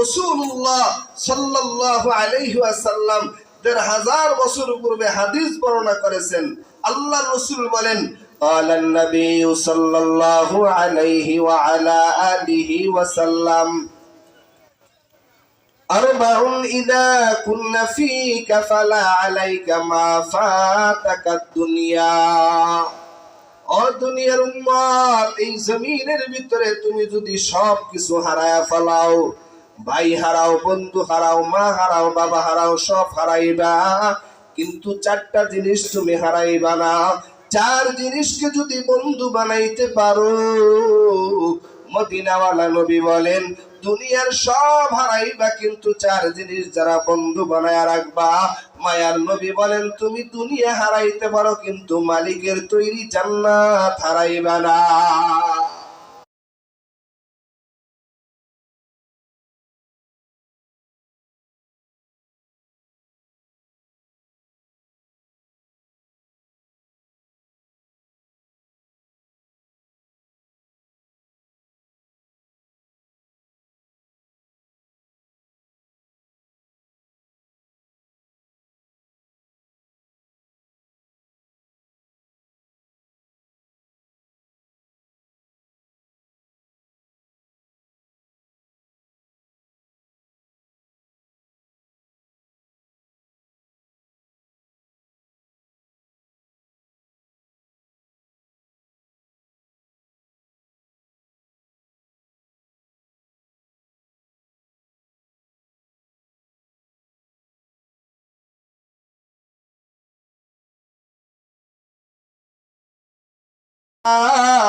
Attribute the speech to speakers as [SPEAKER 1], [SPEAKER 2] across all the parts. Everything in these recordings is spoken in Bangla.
[SPEAKER 1] রসুল্লাহ সাল্লাল্লাহু আলাইহি ওয়াসাল্লাম দেড় হাজার বছর পূর্বে হাদিস বর্ণনা করেছেন আল্লাহ রসুল বলেন قال النبي صلى الله عليه وعلى آله وسلم أربع إذا كن فيك فلا عليك ما فاتك الدنيا ও দুনিয়ার উম্মত এই জমিনের ভিতরে তুমি যদি সব কিছু হারায়া ফেলাও ভাই হারাও, বন্ধু হারাও, মা হারাও, বাবা হারাও, সব হারাইবা। কিন্তু চারটা জিনিস তুমি হারাইবা না। চার জিনিসকে যদি বন্ধু বানাইতে পারো, মদিনাওয়ালা নবী বলেন, দুনিয়ার সব হারাইবা, কিন্তু চার জিনিস যারা বন্ধু বানায় রাখবা। মায়ার নবী বলেন, তুমি দুনিয়া হারাইতে পারো, কিন্তু মালিকের তৈরি জান্নাত হারাইবা না। ইমাম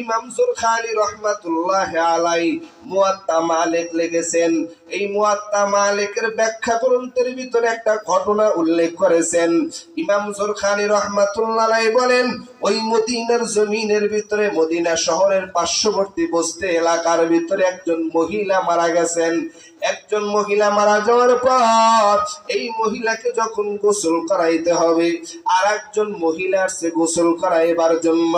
[SPEAKER 1] ইমাম সুরখানি রহমাতুল্লাহ আলাই মুয়াত্তা মালিক লিখেছেন। এই মুয়াত্তা মালিকের ব্যাখ্যা গ্রন্থের ভিতরে একটা ঘটনা উল্লেখ করেছেন। ইমাম সুরখানি রহমাতুল্লাহ আলাই বলেন, ওই মদিনার জমিনের ভিতরে, মদিনা শহরের পার্শ্ববর্তী বস্তি এলাকার ভিতরে একজন মহিলা মারা গেছেন। একজন মহিলা মারা যাওয়ার পর এই মহিলাকে যখন গোসল করাইতে হবে আর একজন মহিলা আসছে গোসল করাইবার জন্য।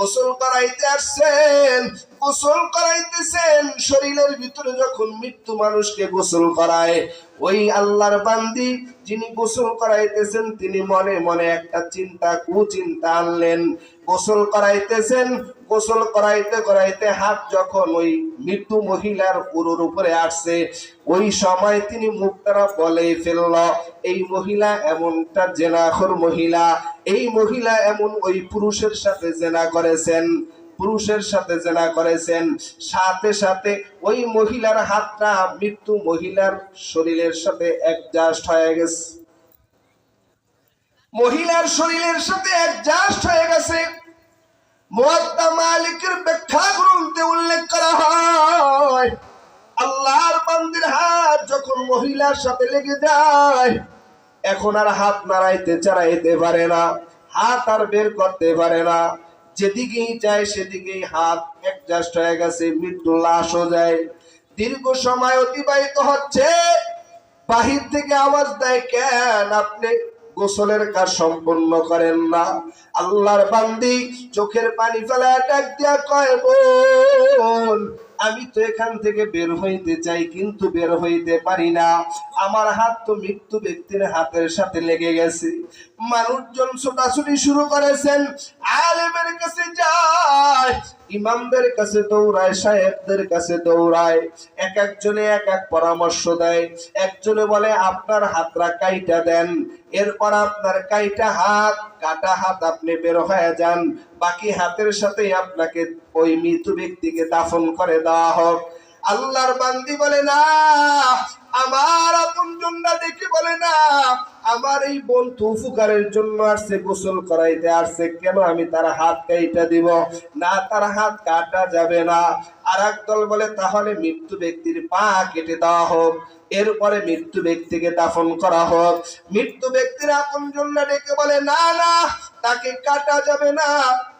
[SPEAKER 1] গোসল করাইতে আসছেন গোসল করাইতেছেন শরীরের ভিতরে যখন মৃত্যু মানুষকে গোসল করায় ওই আল্লাহর বান্দি যিনি গোসল করাইতেছেন, তিনি মনে মনে একটা চিন্তা, কুচিন্তা আনলেন। গোসল করাইতেছেন, গোসল করাইতে করাইতে হাত যখন ওই মৃত্যু মহিলার পুরোর উপরে আসছে, ওই সময় তিনি মুক্তারা বলে ফেলল, এই মহিলা এমনটা জেনাখর মহিলা, এই মহিলা এমন ওই পুরুষের সাথে জেনা করেছেন। পুরুষের সাথে জেনা করেছেন। সাথে সাথে ওই মহিলার হাতটা, মৃত্যু মহিলার শরীরের সাথে অ্যাডজাস্ট হয়ে গেছে। মহিলার শরীরের সাথে অ্যাডজাস্ট হয়ে গেছে। মুয়াত্তা মালিকের ব্যাখ্যা গ্রন্থে উল্লেখ করা হয়, আল্লাহর বান্দির হাত যখন মহিলার সাথে লেগে যায়, এখন আর হাত নাড়াইতে চাড়াইতে পারে না, হাত আর বের করতে পারে না। যেদিকেই যায়, সেদিকেই হাত অ্যাডজাস্ট হয়ে গেছে, মৃত্যু লাশও যায়। দীর্ঘ সময় অতিবাহিত হচ্ছে। বাহির থেকে আওয়াজ দেয়, কেন আপনি গোসলের কাজ সম্পন্ন করেন না? আল্লাহর বান্দি চোখের পানি ফেলা ডাক দিয়া কয়, বোন, আমি তো এখান থেকে বের হইতে চাই, কিন্তু বের হইতে পারি না। আমার হাত তো মৃত্যু ব্যক্তির হাতের সাথে লেগে গেছে। মানুষজন ছোটাছুটি শুরু করেছেন। আলেমের কাছে যায়, ইমামদের কাছে দৌড়ায়, সাহেবদের কাছে দৌড়ায়। এক একজনে এক এক পরামর্শ দেয়। একজনে বলে, আপনার হাতরা কাইটা দেন। এরপর আপনার কাইটা হাত, কাটা হাত আপনি বের হয়ে যান। বাকি হাতের সাথে আপনাকে ওই মৃত ব্যক্তিকে দাফন করে দেওয়া হোক। আল্লাহর বান্দি বলে, না আমার আপন দেখে বলে না, আমার এই বন্ধু উপকারের জন্য আসছে, গোসল করাইতে আসছে, কেন আমি তার হাত কাইটা দিব? না, তার হাত কাটা যাবে না। আর দল বলে, তাহলে মৃত্যু ব্যক্তির পা কেটে দেওয়া হোক, এরপরে মৃত্যু ব্যক্তিকে দাফন করা হোক। মৃত্যু ব্যক্তির আপন জন্য ডেকে বলে, না না তাকে কাটা যাবে না,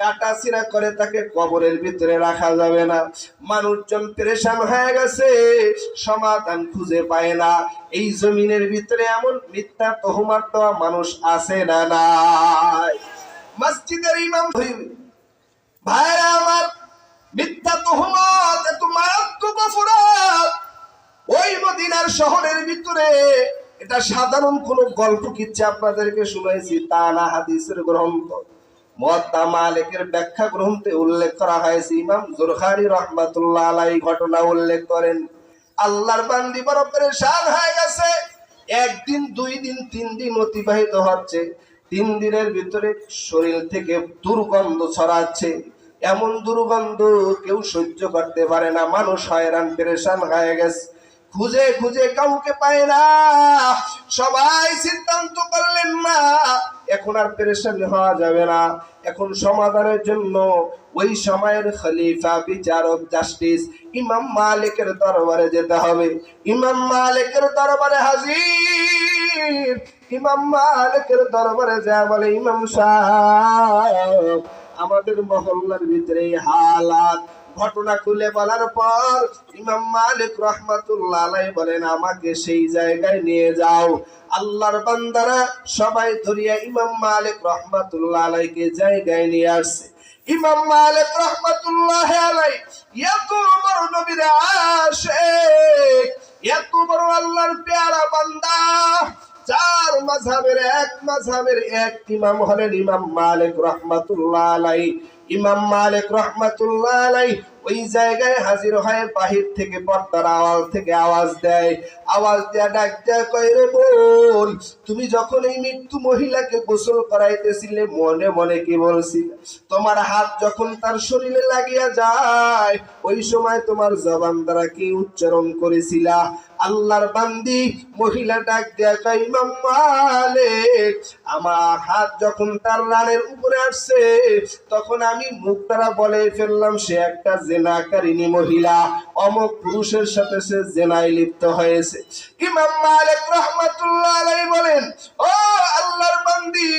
[SPEAKER 1] কাটা সিরা করে তাকে কবরের ভিতরে রাখা যাবে না। মানুষজন পরেশান হয়ে গেছে, সমাধান খুঁজে পায় না। এই জমিনের ভিতরে এমন মিথ্যা তহমার দেওয়া মানুষ আছে না নাই। মসজিদের ইমাম ভাইরা আমার, মিথ্যা তহমত এত মারাত্মক অপরাধ। ওই মদিনার শহরের ভিতরে এটা সাধারণ কোনো গল্প কিচ্ছে আপনাদেরকে শুনাইছি? তা না, হাদিসের গ্রন্থ। মুয়াত্তা মালিকের ব্যাখ্যা গ্রন্থে উল্লেখ করা হয়েছে, ইমাম জুরখারি রহমাতুল্লাহ আলাই ঘটনা উল্লেখ করেন। আল্লাহর বান্দি বড় পরেশান হয়ে গেছে। একদিন, দুই দিন, তিন দিন অতিবাহিত হচ্ছে। তিন দিনের ভিতরে শরীর থেকে দুর্গন্ধ ছড়াচ্ছে। এমন দুর্গন্ধ কেউ সহ্য করতে পারে না। মানুষ হয়রান, পেরেশান হয়ে গেছে। খুঁজে খুঁজে কাউকে পায় না। সবাই সিদ্ধান্ত করলেন না, এখন আর পেরেশানি হওয়া যাবে না। এখন সমাধানের জন্য ওই সময়ের খলিফা, বিচারক, জাস্টিস, ইমাম মালিকের দরবারে যেতে হবে। ইমাম মালিকের দরবারে হাজির। ইমাম মালিকের দরবারে যা বলে ইমাম সাহেব, আমাদের মহল্লার ভিতরে হালাত ঘটনা খুলে বলার পর ইমাম মালিক রহমাতুল্লাহ বলেন, আমাকে সেই জায়গায় নিয়ে যাও। আল্লাহর বান্দারা সবাই ধরিয়া ইমাম মালিক রহমাতুল্লাহ আলাইকে জায়গায় নিয়ে আসছে। ইমাম মালিক রহমাতুল্লাহ আলাই এত এত বড় আল্লাহর পেয়ারা বান্দা। চার মাঝহাবের এক মাঝহাবের এক ইমাম হলেন ইমাম মালিক রহমাতুল্লাহ আলাই ইমাম মালিক রহমাতুল্লাহ আলাই ওই জায়গায় হাজির হয়ে বাহির থেকে পর্দার আওয়াজ থেকে আওয়াজ দেয়। আওয়াজ দেয়া ডাক দেয়া, কয় বোন, তুমি যখন এই মৃত্যু মহিলাকে গোসল করাইতেছিলে, মনে মনে কি বলছিল? তোমার হাত যখন তার শরীরে লাগিয়া যায়, ওই সময় তোমার জবান দ্বারা কি উচ্চারণ করেছিলা? আল্লাহর বান্দি, মহিলা ডাক দেয়া, কয় ইমাম আমার হাত যখন তার রানের উপরে আসছে, তখন আমি মুখ বলে ফেললাম, সে একটা জেনাকারিনী মহিলা অমক পুরুষের সাথে সে জেনায় লিপ্ত হয়েছে ইমাম মালিক রহমাতুল্লাহ আলাইহি বলেন ও আল্লাহর বান্দি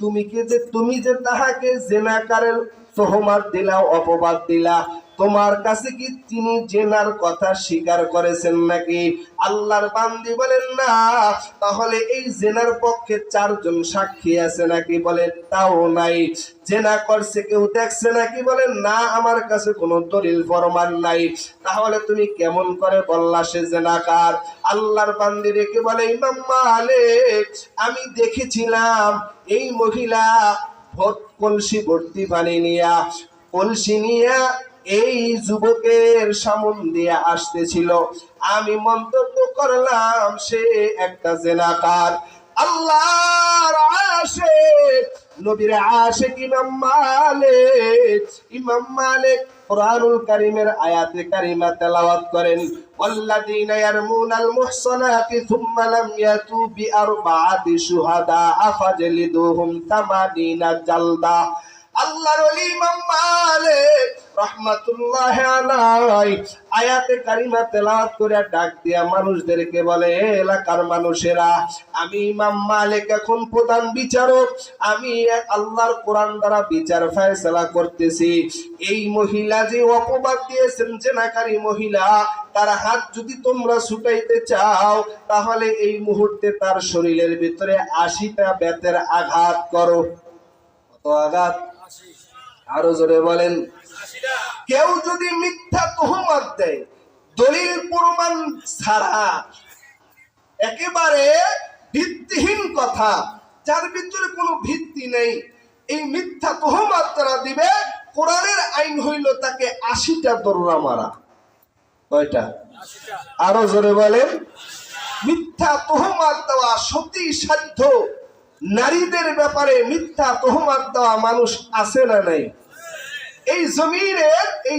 [SPEAKER 1] তুমি কি যে তুমি যে তাহাকে জেনাকারের তোহমার দিলা অপবাদ দিলা তোমার কাছে কি তিনি জেনার কথা স্বীকার করেছেন নাকি? আল্লাহর বান্দি বলেন না। তাহলে এই জেনার পক্ষে চারজন সাক্ষী আছে নাকি বলে? তাও নাই। জেনা করছে, কেউ দেখছে নাকি বলেন না, আমার কাছে কোনো দলিল প্রমাণ নাই। তাহলে তুমি কেমন করে বললা সে জেনাকার? আল্লাহর বান্দি রেখে বলে, ইমাম মালিক, আমি দেখেছিলাম এই মহিলা ভোট কলসি ভর্তি পানি নিয়া। কলসি নিয়া এই যুবকের সামন দিয়ে আসতেছিল আমি মন্তব্য করলাম সে একটা জেনাকার আল্লাহর আশেক নবীর আশেক ইমাম মালিক ইমাম মালিক কোরআনুল কারীমের আয়াতে কারিমা তেলাওয়াত করেন والذين يرمون المحصنات ثم لم يأتوا بأربعة شهداء فاجلدوهم ثمانين جلدة আল্লাহর ওলি ইমাম মালিক রহমাতুল্লাহ আলাই আয়াতে কারিমা তেলাওয়াত করে ডাক দিয়া মানুষদেরকে বলে, "এ এলাকার মানুষেরা, আমি ইমাম মালিক, এখন প্রধান বিচারক। আমি আল্লাহর কোরআন দ্বারা বিচার ফয়সালা করতেছি। এই মহিলা যে অপবাদ দিয়েছেন, জেনাকারী মহিলা, তার হাত যদি তোমরা ছুটাইতে চাও, তাহলে এই মুহূর্তে তার শরীরের ভিতরে আশিটা বেতের আঘাত করো। আঘাত? আরও জোরে বলেন। কেউ যদি মিথ্যা তহমত দেয়, দলিল প্রমাণ ছাড়া একেবারে ভিত্তিহীন কথা, যার ভিতরে কোনো ভিত্তি নেই, এই মিথ্যা তহমত তারা দিবে, কোরআনের আইন হইল তাকে আশিটা দররা মারা। কয়টা? আরও জোরে বলেন। মিথ্যা তহমাত দেওয়া সতী সাধ্য। নারীদের ব্যাপারে মিথ্যা তহমাত দেওয়া মানুষ আছে না নাই? এই জমিনের এই